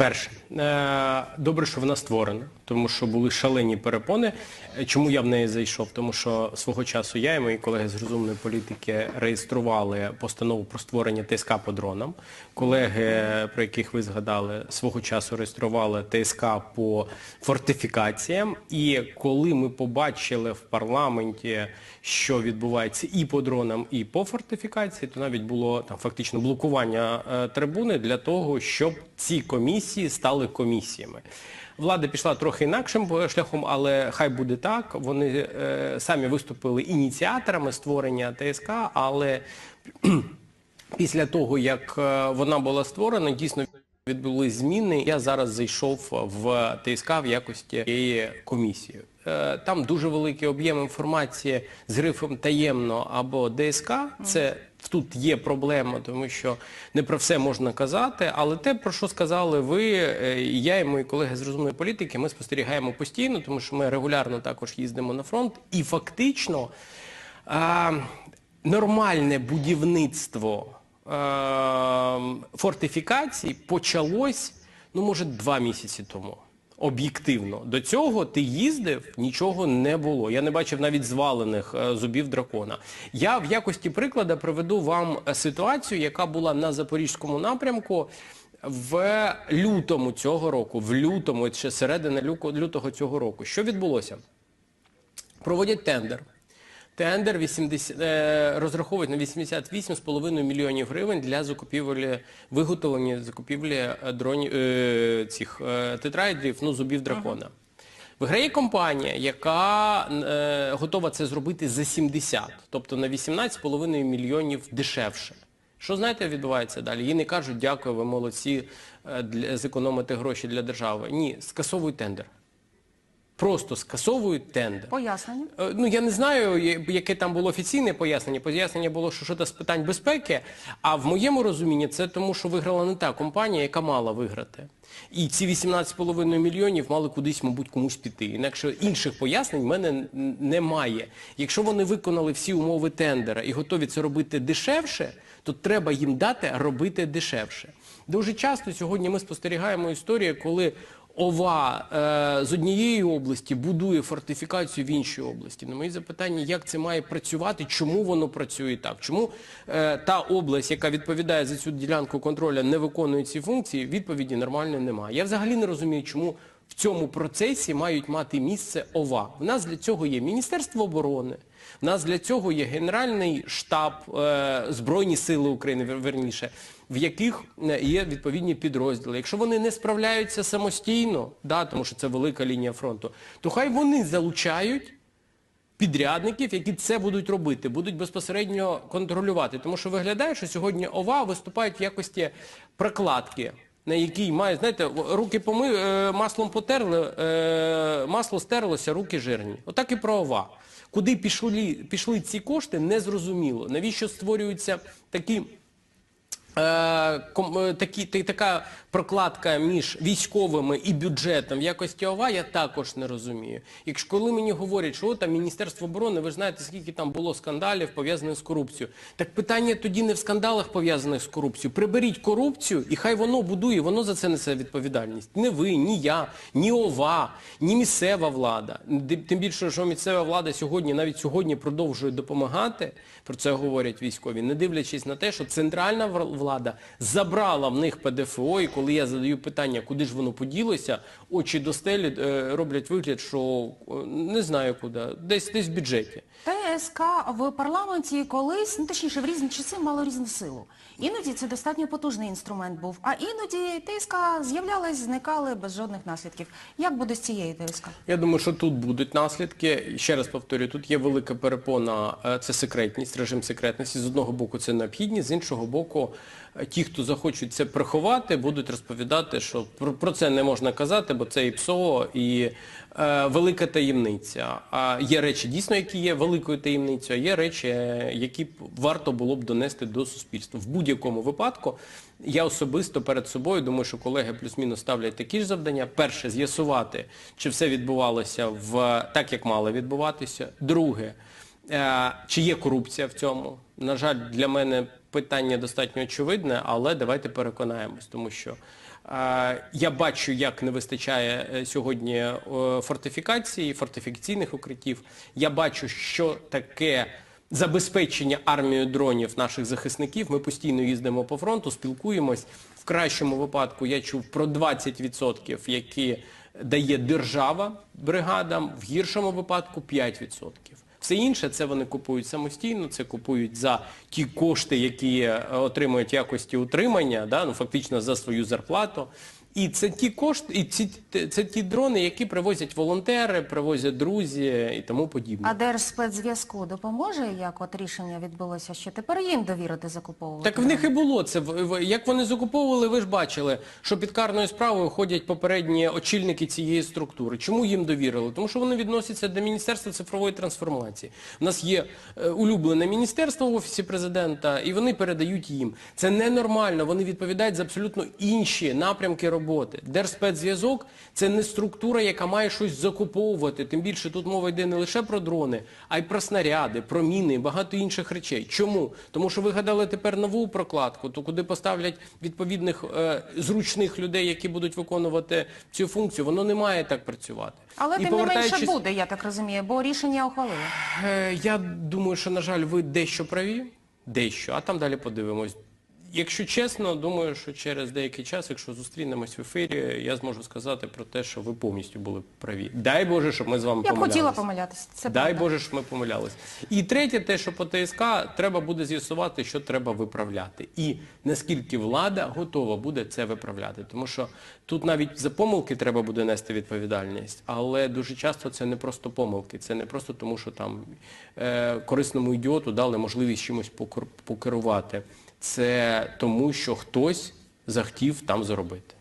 Перше, е, добре, що вона створена, тому що були шалені перепони. Е, Чому я в неї зайшов? Тому що свого часу я і мої колеги з розумної політики реєстрували постанову про створення ТСК по дронам. Колеги, про яких ви згадали, свого часу реєстрували ТСК по фортифікаціям. І коли ми побачили в парламенті, що відбувається і по дронам, і по фортифікації, то навіть було там фактично блокування е, трибуни для того, щоб ці комісії стали комісіями. Влада пішла трохи інакшим шляхом, але хай буде так. Вони е, самі виступили ініціаторами створення ТСК, але після того, як е, вона була створена, дійсно відбулись зміни. Я зараз зайшов в ТСК в якості цієї комісії. Е, Там дуже великий об'єм інформації з грифом таємно або ДСК. Це тут є проблема, тому що не про все можна казати, але те, про що сказали ви, е, я і мої колеги з розумної політики, ми спостерігаємо постійно, тому що ми регулярно також їздимо на фронт, і фактично нормальне будівництво фортифікацій почалось, ну, може, два місяці тому. Об'єктивно. До цього ти їздив, нічого не було. Я не бачив навіть звалених е, зубів дракона. Я в якості прикладу приведу вам е, ситуацію, яка була на Запорізькому напрямку в лютому цього року. В лютому, ще середина лютого цього року. Що відбулося? Проводять тендер. Тендер 80, е, розраховують на 88,5 мільйонів гривень для закупівлі, виготовлення закупівлі е, дронів, е, цих тетраїдрів, ну, зубів дракона. Виграє компанія, яка е, готова це зробити за 70, тобто на 18,5 мільйонів дешевше. Що знаєте, відбувається далі? Їй не кажуть, дякую, ви молодці, е, для, зекономити гроші для держави. Ні, скасовують тендер. Просто скасовують тендер. Пояснення. Е, Ну, я не знаю, яке там було офіційне пояснення. Пояснення було, що щось з питань безпеки, а в моєму розумінні це тому, що виграла не та компанія, яка мала виграти. І ці 18,5 мільйонів мали кудись, мабуть, комусь піти. Інакше інших пояснень в мене немає. Якщо вони виконали всі умови тендера і готові це робити дешевше, то треба їм дати робити дешевше. Дуже часто сьогодні ми спостерігаємо історію, коли ОВА е, з однієї області будує фортифікацію в іншій області. На мої запитання, як це має працювати, чому воно працює так? Чому е, та область, яка відповідає за цю ділянку контролю, не виконує ці функції, відповіді нормальної немає. Я взагалі не розумію, чому в цьому процесі мають мати місце ОВА. В нас для цього є Міністерство оборони, в нас для цього є Генеральний штаб е, Збройні Сили України, верніше, в яких е, є відповідні підрозділи. Якщо вони не справляються самостійно, тому що це велика лінія фронту, то хай вони залучають підрядників, які це будуть робити, будуть безпосередньо контролювати. Тому що виглядає, що сьогодні ОВА виступають в якості прокладки, на якій має, знаєте, руки поми, е, маслом потерли, е, масло стерлося, руки жирні. Отак і правова. Куди пішли, пішли ці кошти, незрозуміло. Навіщо створюються такі такі, така прокладка між військовими і бюджетом в якості ОВА, я також не розумію. Якщо коли мені говорять, що там Міністерство оборони, ви ж знаєте, скільки там було скандалів пов'язаних з корупцією. Так питання тоді не в скандалах пов'язаних з корупцією. Приберіть корупцію, і хай воно будує, воно за це несе відповідальність. Не ви, ні я, ні ОВА, ні місцева влада. Тим більше, що місцева влада сьогодні, навіть сьогодні продовжує допомагати, про це говорять військові, не дивлячись на те, що центральна вр- влада забрала в них ПДФО, і коли я задаю питання, куди ж воно поділося, очі до стелі е, роблять вигляд, що е, не знаю куди, десь десь в бюджеті. ТСК в парламенті колись, ну точніше, в різні часи мало різну силу. Іноді це достатньо потужний інструмент був, а іноді ТСК з'являлась, зникали без жодних наслідків. Як буде з цією ТСК? Я думаю, що тут будуть наслідки. Ще раз повторюю, тут є велика перепона, е, це секретність, режим секретності. З одного боку це необхідність, з іншого боку, е, ті, хто захочуть це приховати, будуть розповідати, що про, це не можна казати, бо це і ПСО, і велика таємниця. А є речі дійсно, які є великою таємницею, а є речі, е, які варто було б донести до суспільства. В будь-якому випадку я особисто перед собою думаю, що колеги плюс-мінус ставлять такі ж завдання. Перше, з'ясувати, чи все відбувалося в так, як мало відбуватися. Друге, е, чи є корупція в цьому. На жаль, для мене питання достатньо очевидне, але давайте переконаємось, тому що Е, Я бачу, як не вистачає е, сьогодні е, фортифікації, фортифікаційних укриттів. Я бачу, що таке забезпечення армією дронів наших захисників. Ми постійно їздимо по фронту, спілкуємось. В кращому випадку я чув про 20%, які дає держава бригадам, в гіршому випадку 5%. Все інше це вони купують самостійно, це купують за ті кошти, які е, отримують якості утримання, да, ну, фактично за свою зарплату. І це ті кошти, і ці, це ті дрони, які привозять волонтери, привозять друзі і тому подібне. А Держспецзв'язку допоможе, як от рішення відбулося, що тепер їм довірити закуповувати? Так в них і було це. Як вони закуповували, ви ж бачили, що під карною справою ходять попередні очільники цієї структури. Чому їм довірили? Тому що вони відносяться до Міністерства цифрової трансформації. У нас є е, улюблене міністерство в Офісі президента, і вони передають їм. Це ненормально, вони відповідають за абсолютно інші напрямки роботи. Держспецзв'язок – це не структура, яка має щось закуповувати. Тим більше тут мова йде не лише про дрони, а й про снаряди, про міни і багато інших речей. Чому? Тому що вигадали тепер нову прокладку, то куди поставлять відповідних е, зручних людей, які будуть виконувати цю функцію, воно не має так працювати. Але І тим не менше буде, я так розумію, бо рішення ухвалили. Е, Я думаю, що, на жаль, ви дещо праві, дещо, а там далі подивимось. Якщо чесно, думаю, що через деякий час, якщо зустрінемось в ефірі, я зможу сказати про те, що ви повністю були праві. Дай Боже, щоб ми з вами Я б помилялися. хотіла помилятися. Це Дай правда. Боже, щоб ми помилялись. І третє, те, що по ТСК треба буде з'ясувати, що треба виправляти. І наскільки влада готова буде це виправляти. Тому що тут навіть за помилки треба буде нести відповідальність, але дуже часто це не просто помилки, це не просто тому, що там е, корисному ідіоту дали можливість чимось покерувати. Це тому, що хтось захотів там заробити.